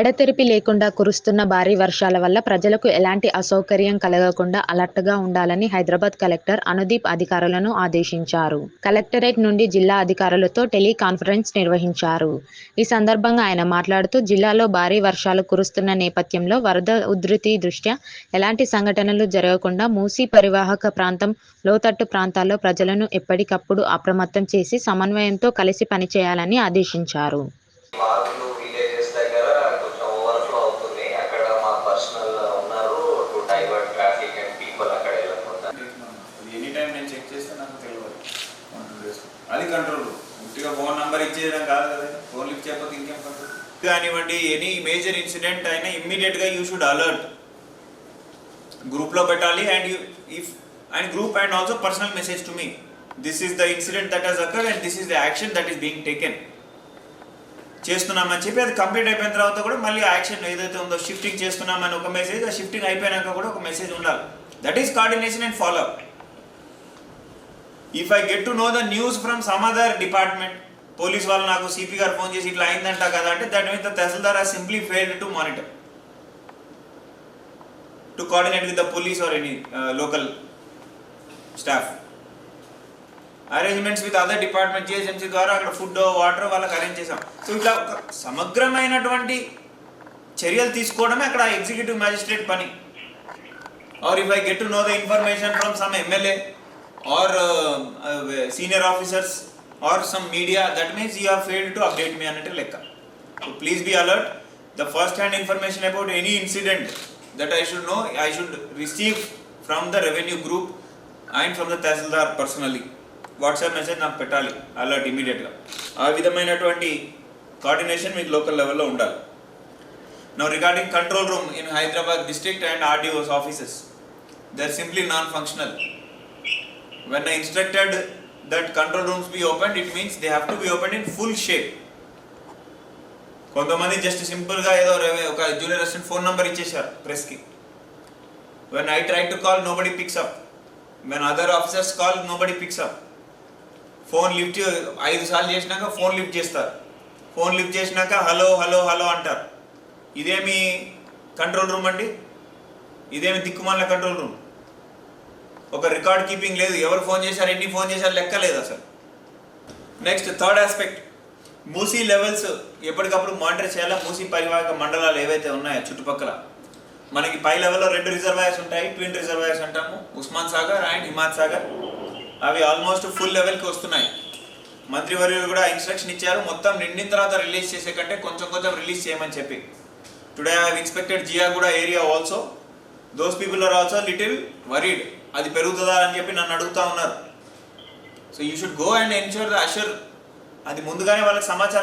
ఎడతెరిపి లేకుండా కురుస్తున్న భారీ వర్షాల వల్ల ప్రజలకు ఎలాంటి అసౌకర్యం కలగకుండా అలర్ట్గా ఉండాలని హైదరాబాద్ కలెక్టర్ అనుదీప్ అధికారులను ఆదేశించారు. కలెక్టరేట్ నుండి జిల్లా అధికారులతో టెలికాన్ఫరెన్స్ నిర్వహించారు. ఈ సందర్భంగా ఆయన మాట్లాడుతూ జిల్లాలో భారీ వర్షాలు కురుస్తున్న నేపథ్యంలో వరద ఉధృతి దృష్ట్యా ఎలాంటి సంఘటనలు జరగకుండా మూసీ పరివాహక ప్రాంతం లోతట్టు ప్రాంతాల్లో ప్రజలను ఎప్పటికప్పుడు అప్రమత్తం చేసి సమన్వయంతో కలిసి పనిచేయాలని ఆదేశించారు వాగులు విలేజెస్ దగ్గర కొంచెం ఓవర్ఫ్లో అవుతుంది అక్కడ మా పర్సనల్ ఉన్నారు to divert traffic and people అక్కడ వెళ్ళకుండా ఎనీ టైం నేను చెక్ చేస్తే నాకు తెలియదు అది కంట్రోల్ ఉట్టిగా ఫోన్ నంబర్ ఇచ్చేయడం కాదు కదా. ఫోన్ లిఫ్ట్ చేయకపోతే ఇంకేం కంట్రోల్ కానివ్వండి ఎనీ మేజర్ ఇన్సిడెంట్ అయినా ఇమ్మీడియట్గా యూ షుడ్ అలర్ట్ గ్రూప్లో పెట్టాలి and you if and group and also personal message to me this is the incident that has occur and this is the action that is being taken చేస్తున్నామని చెప్పి అది complete అయిపోయిన తర్వాత కూడా మళ్ళీ action ఏదైతే ఉందో షిఫ్టింగ్ చేస్తున్నామని ఒక మెసేజ్ ఆ షిఫ్టింగ్ అయిపోయినాక కూడా ఒక మెసేజ్ ఉండాలి. That is coordination and follow up if I get to know the news from some other department police వాళ్ళు నాకు సిపి గారు ఫోన్ చేసి ఇట్లా అయిందంట కదా అంటే that means the tahsildar uh simply failed to monitor to coordinate with the police or any local staff arrangements with other department GHMC ద్వారా అక్కడ ఫుడ్ వాటర్ వాళ్ళకి అరేంజ్ చేసాం సో ఇట్లా ఒక సమగ్రమైనటువంటి చర్యలు తీసుకోవడమే అక్కడ ఎగ్జిక్యూటివ్ మ్యాజిస్ట్రేట్ పని. Or if I get to know the information from some MLA or senior officers or some media that means you are failed to update me అన్నట్టు లెక్క. So please be alert the first hand information about any incident that I should know I should receive from the revenue group and from the tahsildar personally WhatsApp message నాకు పెట్టాలి alert ఇమీడియట్గా ఆ విధమైనటువంటి coordination మీకు local లెవెల్లో ఉండాలి. Now regarding control room in Hyderabad district and RDOs offices they are simply non functional when I instructed that control rooms be opened, it means they have to be opened in full shape. కొంతమంది just సింపుల్గా ఏదో ఒక junior assistant phone number ఇచ్చేశారు ప్రెస్కి when I try to call nobody picks up when other officers call nobody picks up phone lift ఐదు సార్లు చేసినాక phone lift చేస్తారు. Phone lift చేసినాక హలో హలో హలో అంటారు. ఇదేమి కంట్రోల్ రూమ్ అండి? ఇదేమి దిక్కుమాల కంట్రోల్ రూమ్ ఒక రికార్డ్ కీపింగ్ లేదు. ఎవరు ఫోన్ చేశారు ఎన్ని ఫోన్ చేశారు లెక్క లేదు అసలు. Next third aspect Musi levels ఎప్పటికప్పుడు మానిటర్ చేయాలా? మూసీ పరివాహక మండలాలు ఏవైతే ఉన్నాయో చుట్టుపక్కల. మనకి పై లెవెల్లో రెండు రిజర్వాయర్స్ ఉంటాయి. ట్విన్ రిజర్వాయర్స్ అంటాము. ఉస్మాన్ సాగర్ అండ్ హిమాత్ సాగర్. అవి ఆల్మోస్ట్ ఫుల్ లెవెల్కి వస్తున్నాయి. మంత్రివర్యులు కూడా ఇన్స్ట్రక్షన్ ఇచ్చారు. మొత్తం నిండిన తర్వాత రిలీజ్ చేసే కంటే కొంచెం కొంచెం రిలీజ్ చేయమని చెప్పి. టుడే ఐ హావ్ జియా కూడా area also those people are also little worried అది పెరుగుతుందా అని చెప్పి నన్ను అడుగుతా ఉన్నారు. So you should go and ensure the assure అది ముందుగానే వాళ్ళకి సమాచారం